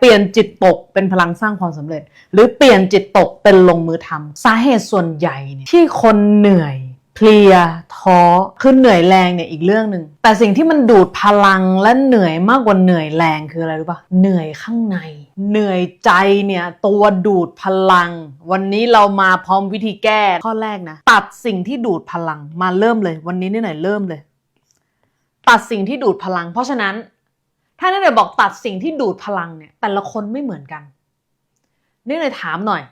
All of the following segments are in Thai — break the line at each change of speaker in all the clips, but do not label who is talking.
เปลี่ยนจิตตกเป็นพลังสร้างความสำเร็จ หรือเปลี่ยนจิตตกเป็นลงมือทำสาเหตุส่วนใหญ่เนี่ยที่คนเหนื่อยเพลียท้อคือเหนื่อยแรงเนี่ยอีกเรื่องหนึ่งแต่สิ่งที่มันดูดพลังและเหนื่อยมากกว่าเหนื่อยแรงคืออะไรรู้ปะเหนื่อยข้างใน เหนื่อยใจเนี่ยตัวดูดพลัง วันนี้เรามาพร้อมวิธีแก้ข้อแรกนะตัดสิ่งที่ดูดพลังมาเริ่มเลย วันนี้นี่หน่อยเริ่มเลย ตัดสิ่งที่ดูดพลัง เพราะฉะนั้น ถ้านี่หน่อยบอกตัดสิ่งที่ดูดพลังเนี่ยแต่ละคนไม่เหมือนกันนี่เลยถามหน่อย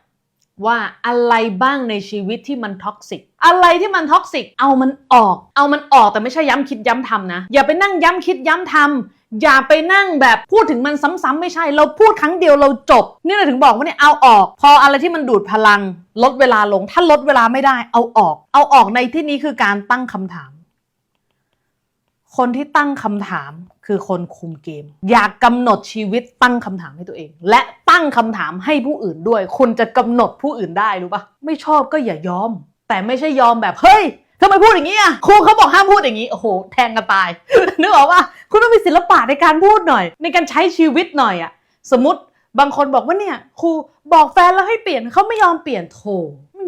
ว่าอะไรบ้างในชีวิตที่มันท็อกซิกอะไรที่มันท็อกซิกเอามันออก เอามันออกแต่ไม่ใช่ย้ำคิดย้ำทำนะ อย่าไปนั่งย้ำคิดย้ำทำอย่าไปนั่งแบบพูดถึงมันซ้ำๆไม่ใช่ เราพูดครั้งเดียวเราจบ นี่เราถึงบอกว่าเนี่ยเอาออก พออะไรที่มันดูดพลัง ลดเวลาลง ถ้าลดเวลาไม่ได้ เอาออก เอาออกในที่นี้คือการตั้งคำถาม คนที่ตั้งคำถามคือคนคุมเกม อยากกำหนดชีวิตตั้งคำถามให้ตัวเอง และตั้งคำถามให้ผู้อื่นด้วย คุณจะกำหนดผู้อื่นได้รู้ปะไม่ชอบก็อย่ายอม แต่ไม่ใช่ยอมแบบเฮ้ยทำไมพูดอย่างนี้อะครูเขาบอกห้ามพูดอย่างนี้โอ้โหแทงกันตาย นึกออกว่าคุณต้องมีศิลปะในการพูดหน่อย ในการใช้ชีวิตหน่อยอะสมมติบางคนบอกว่าเนี่ยครูบอกแฟนแล้วให้เปลี่ยนเขาไม่ยอมเปลี่ยนโถ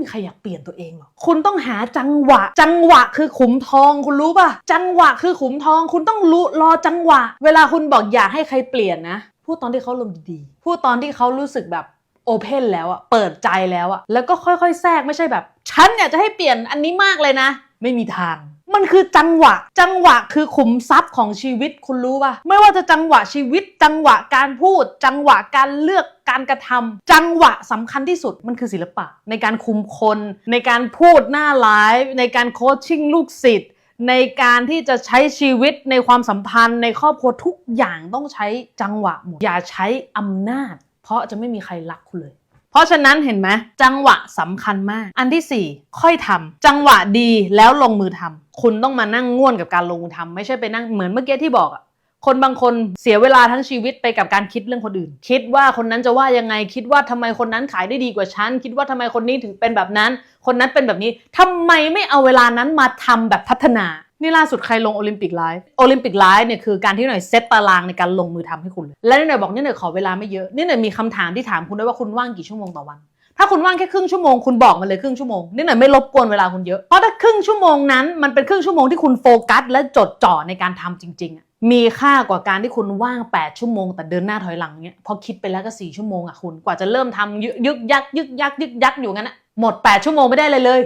มีใครอยากเปลี่ยนตัวเองหรอกคุณต้องหาจังหวะ จังหวะคือขุมทองคุณรู้ป่ะ จังหวะคือขุมทอง คุณต้องรู้รอจังหวะ เวลาคุณบอกอยากให้ใครเปลี่ยนนะ พูดตอนที่เขาลมดีพูดตอนที่เขารู้สึกแบบโอเพนแล้วอะเปิดใจแล้วอะแล้วก็ค่อยๆ แทรกไม่ใช่แบบ ฉันอยากจะให้เปลี่ยนอันนี้มากเลยนะ ไม่มีทาง มันคือจังหวะ จังหวะคือขุมทรัพย์ของชีวิตคุณรู้ป่ะ ไม่ว่าจะจังหวะชีวิต จังหวะการพูด จังหวะการเลือกการกระทำจังหวะสำคัญที่สุดมันคือศิลปะ ในการคุมคน ในการพูดหน้าไลฟ์ในการโคชชิ่งลูกศิษย์ในการที่จะใช้ชีวิตในความสัมพันธ์ ในครอบครัวทุกอย่างต้องใช้จังหวะหมดอย่าใช้อำนาจ เพราะจะไม่มีใครรักคุณเลย เพราะฉะนั้นเห็นไหมจังหวะสำคัญมาก อันที่ 4 ค่อยทำจังหวะดีแล้วลงมือทำคุณต้องมานั่งง่วนกับการลงมือทำไม่ใช่ไปนั่งเหมือนเมื่อกี้ที่บอกอะคนบางคนเสียเวลาทั้งชีวิตไปกับการคิดเรื่องคนอื่น คิดว่าคนนั้นจะว่ายังไง คิดว่าทำไมคนนั้นขายได้ดีกว่าฉัน คิดว่าทำไมคนนี้ถึงเป็นแบบนั้น คนนั้นเป็นแบบนี้ทำไมไม่เอาเวลานั้นมาทำแบบพัฒนา นี่ล่าสุดใครลงโอลิมปิกไลฟ์โอลิมปิกไลฟ์เนี่ยคือการที่หน่อยเซตตารางในการลงมือทำให้คุณเลยและนี่หน่อยบอกนี่หน่อยขอเวลาไม่เยอะนี่หน่อยมีคำถามที่ถามคุณด้วยว่าคุณว่างกี่ชั่วโมงต่อวัน ถ้าคุณว่างแค่ครึ่งชั่วโมงคุณบอกมาเลยครึ่งชั่วโมงนี่หน่อยไม่รบกวนเวลาคุณเยอะเพราะถ้าครึ่งชั่วโมงนั้นมันเป็นครึ่งชั่วโมงที่คุณโฟกัส และจดจ่อในการทำจริงๆมีค่ากว่าการที่คุณว่าง 8 ชั่วโมง แต่เดินหน้าถอยหลังเนี้ยพอคิดไปแล้วก็ 4 ชั่วโมงอะคุณกว่าจะเริ่มทำยึกยึกยักยึกยักยึกยักอยู่งั้นอะ หมด 8 ชั่วโมงไม่ได้เลยเลย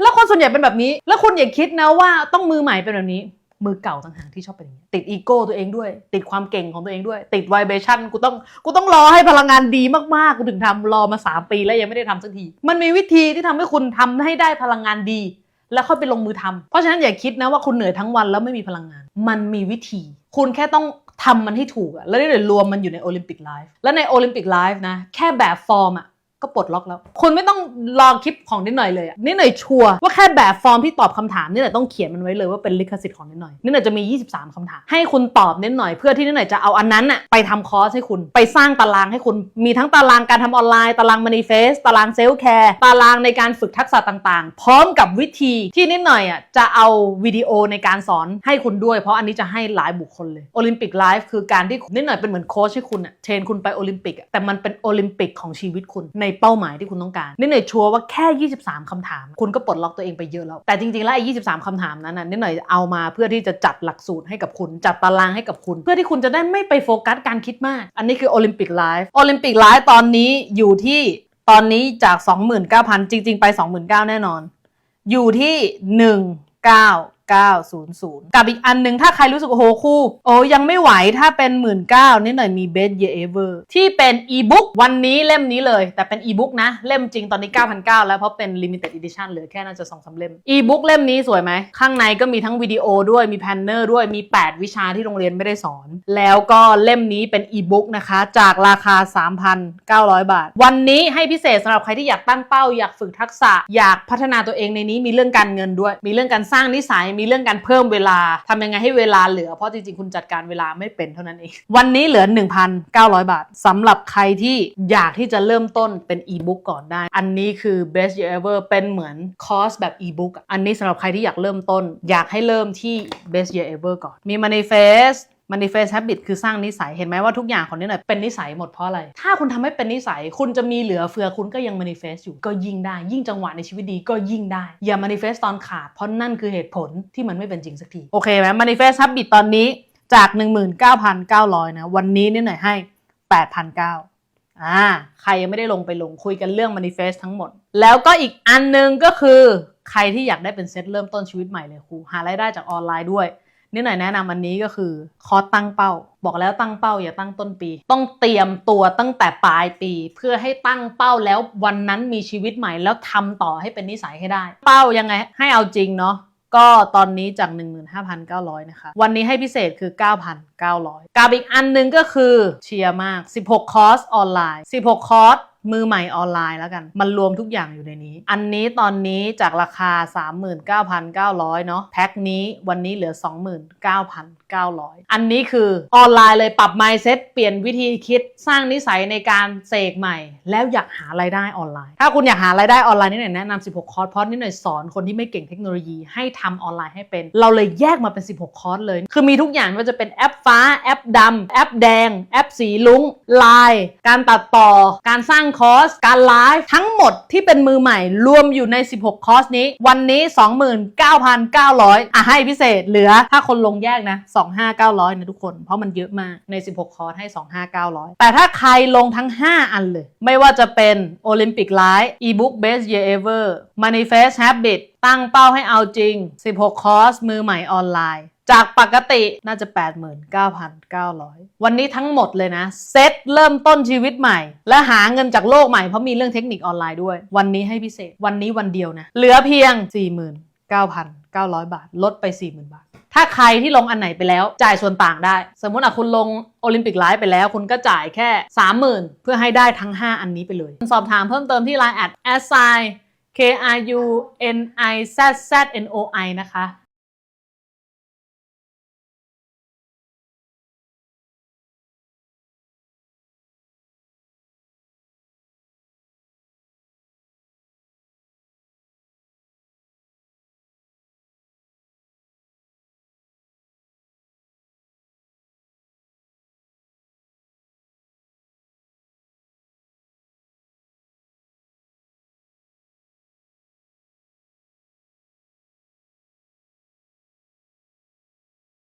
แล้วคนส่วนใหญ่เป็นแบบนี้ แล้วคุณอย่าคิดนะว่าต้องมือใหม่เป็นแบบนี้ มือเก่าต่างหากที่ชอบเป็นอย่างนี้ ติดอีโก้ตัวเองด้วย ติดความเก่งของตัวเองด้วย ติดไวเบชั่นกูต้องกูต้องรอให้พลังงานดีมากๆกูถึงทำรอมา 3 ปีแล้วยังไม่ได้ทำสักที มันมีวิธีที่ทำให้คุณทำให้ได้พลังงานดี แล้วค่อยไปลงมือทำเพราะฉะนั้นอย่าคิดนะว่าคุณเหนื่อยทั้งวันแล้วไม่มีพลังงาน มันมีวิธี คุณแค่ต้องทำมันให้ถูกอะแล้วเดี๋ยวรวมมันอยู่ในโอลิมปิกไลฟ์ แล้วในโอลิมปิกไลฟ์นะ แค่แบบฟอร์มอะ ก็ปลดล็อกแล้ว คุณไม่ต้องรอคลิปของนิดหน่อยเลยอะนิดหน่อยชัวร์ว่าแค่แบบฟอร์มที่ตอบคำถามนิดหน่อยต้องเขียนมันไว้เลยว่าเป็นลิขสิทธิ์ของนิดหน่อยนิดหน่อยจะมี 23คำถาม ให้คุณตอบนิดหน่อยเพื่อที่นิดหน่อยจะเอาอันนั้นอะไปทำคอร์สให้คุณไปสร้างตารางให้คุณมีทั้งตารางการทำออนไลน์ ตารางมานิเฟสตารางเซลล์แคร์ตารางในการฝึกทักษะต่างๆ พร้อมกับวิธีที่นิดหน่อยอะจะเอาวิดีโอในการสอนให้คุณด้วย เพราะอันนี้จะให้หลายบุคคลเลยโอลิมปิกไลฟ์คือการที่นิดหน่อยเป็นเหมือนโค้ชให้คุณอะเทรนคุณไปโอลิมปิกแต่มันเป็นโอลิมปิกของชีวิตคุณในเป้าหมายที่คุณต้องการนิดหน่อยชัวร์ว่าแค่ 23คำถาม คุณก็ปลดล็อกตัวเองไปเยอะแล้ว แต่จริงๆ แล้วไอ้23คำถามนั้นน่ะนิดหน่อยเอามาเพื่อที่จะจัดหลักสูตรให้กับคุณจัดตารางให้กับคุณ เพื่อที่คุณจะได้ไม่ไปโฟกัสการคิดมาก อันนี้คือโอลิมปิกไลฟ์โอลิมปิกไลฟ์ตอนนี้อยู่ที่ตอนนี้จาก 29,000 จริง ๆ ไป 29,000 แน่นอน อยู่ที่ 1900 กับอีกอันหนึ่งถ้าใครรู้สึกโอ้โหครูโอ้ยังไม่ไหวถ้าเป็น 1 9ื่นนิดหน่อยมี Best Year Ever ที่เป็นอีบุ๊กวันนี้เล่มนี้เลย แต่เป็นอีบุ๊กนะ เล่มจริงตอนนี้ 9,900 แล้วเพราะเป็น Limited Edition เหลือแค่น่าจะ2อสเล่มอีบุ๊กเล่มนี้สวยไหม ข้างในก็มีทั้งวิดีโอด้วยมีแพนเนอร์ด้วยมี 8 วิชาที่โรงเรียนไม่ได้สอน แล้วก็เล่มนี้เป็นอีบุ๊กนะคะ จากราคา 3,900 บาท วันนี้ให้พิเศษสำหรับใครที่อยากตั้งเป้าอยากฝึกทักษะ อยากพัฒนาตัวเองในนี้มีเรื่องการเงินด้วย มีเรื่องการสร้างนิสัยมีเรื่องการเพิ่มเวลาทำยังไงให้เวลาเหลือ เพราะจริงๆ คุณจัดการเวลาไม่เป็นเท่านั้นเอง วันนี้เหลือ 1,900 บาทสำหรับใครที่อยากที่จะเริ่มต้นเป็นอีบุ๊กก่อนได้ อันนี้คือ best year ever เป็นเหมือนคอร์สแบบอีบุ๊กอันนี้สำหรับใครที่อยากเริ่มต้น อยากให้เริ่มที่ best year ever ก่อน มี manifest manifest habit คือสร้างนิสัยเห็นไหมว่าทุกอย่างของนี้หน่อยเป็นนิสัยหมดเพราะอะไร ถ้าคุณทำให้เป็นนิสัย คุณจะมีเหลือเฟือคุณก็ยัง manifest อยู่ก็ยิ่งได้ ยิ่งจังหวะในชีวิตดีก็ยิ่งได้ อย่า manifest ตอนขาด เพราะนั่นคือเหตุผลที่มันไม่เป็นจริงสักที โอเคไหม manifest habit ตอนนี้จาก 19,900 นะ วันนี้นี่หน่อยให้ 8,900อ่าใครยังไม่ได้ลงไปลงคุยกันเรื่อง manifest ทั้งหมด แล้วก็อีกอันหนึงก็คือ ใครที่อยากได้เป็นเซตเริ่มต้นชีวิตใหม่เลยครูหารายได้จากออนไลน์ด้วย นี่หน่อยแนะนำอันนี้ก็คือคอร์สตั้งเป้า บอกแล้วตั้งเป้าอย่าตั้งต้นปี ต้องเตรียมตัวตั้งแต่ปลายปี เพื่อให้ตั้งเป้าแล้ววันนั้นมีชีวิตใหม่แล้วทำต่อให้เป็นนิสัยให้ได้ เป้ายังไงให้เอาจริงเนาะก็ตอนนี้จาก 15,900 นะคะ วันนี้ให้พิเศษคือ 9,900 กับอีกอันหนึงก็คือเชียร์มาก 16 คอร์สออนไลน์ 16 คอร์ส มือใหม่ออนไลน์แล้วกัน มันรวมทุกอย่างอยู่ในนี้ อันนี้ตอนนี้จากราคา 39,900 เนาะแพ็คนี้วันนี้เหลือ 29,900 อันนี้คือออนไลน์เลยปรับ mindset เปลี่ยนวิธีคิดสร้างนิสัยในการเสกใหม่ แล้วอยากหารายได้ออนไลน์ ถ้าคุณอยากหารายได้ออนไลน์นี่หน่อยแนะนำ16 คอร์สเพราะนี่หน่อยสอนคนที่ไม่เก่งเทคโนโลยีให้ทำออนไลน์ให้เป็น เราเลยแยกมาเป็น 16 คอร์สเลย คือมีทุกอย่างว่าจะเป็นแอปฟ้าแอปดำแอปแดง แอปสีลุ้งไลน์การตัดต่อการสร้างคอร์ส การไลฟ์ทั้งหมดที่เป็นมือใหม่รวมอยู่ใน 16 คอร์สนี้ วันนี้ 29,900 อะให้พิเศษเหลือถ้าคนลงแยกนะ 25,900 นะทุกคน เพราะมันเยอะมากใน 16 คอร์สให้ 25,900 แต่ถ้าใครลงทั้ง 5 อันเลย ไม่ว่าจะเป็น Olympic Life ebook best year ever manifest habit ตั้งเป้าให้เอาจริง 16 คอร์สมือใหม่ออนไลน์ จากปกติน่าจะ 89,900 วันนี้ทั้งหมดเลยนะเซตเริ่มต้นชีวิตใหม่ และหาเงินจากโลกใหม่เพราะมีเรื่องเทคนิคออนไลน์ด้วย วันนี้ให้พิเศษวันนี้วันเดียวนะ เหลือเพียง 49,900 บาท ลดไป 40,000 บาทถ้าใครที่ลงอันไหนไปแล้วจ่ายส่วนต่างได้ สมมติอะคุณลงโอลิมปิกไลฟ์ไปแล้ว คุณก็จ่ายแค่ 30,000 เพื่อให้ได้ทั้ง 5 อันนี้ไปเลย สอบถามเพิ่มเติมที่ Line at assign K R U N I Z Z N O I นะคะ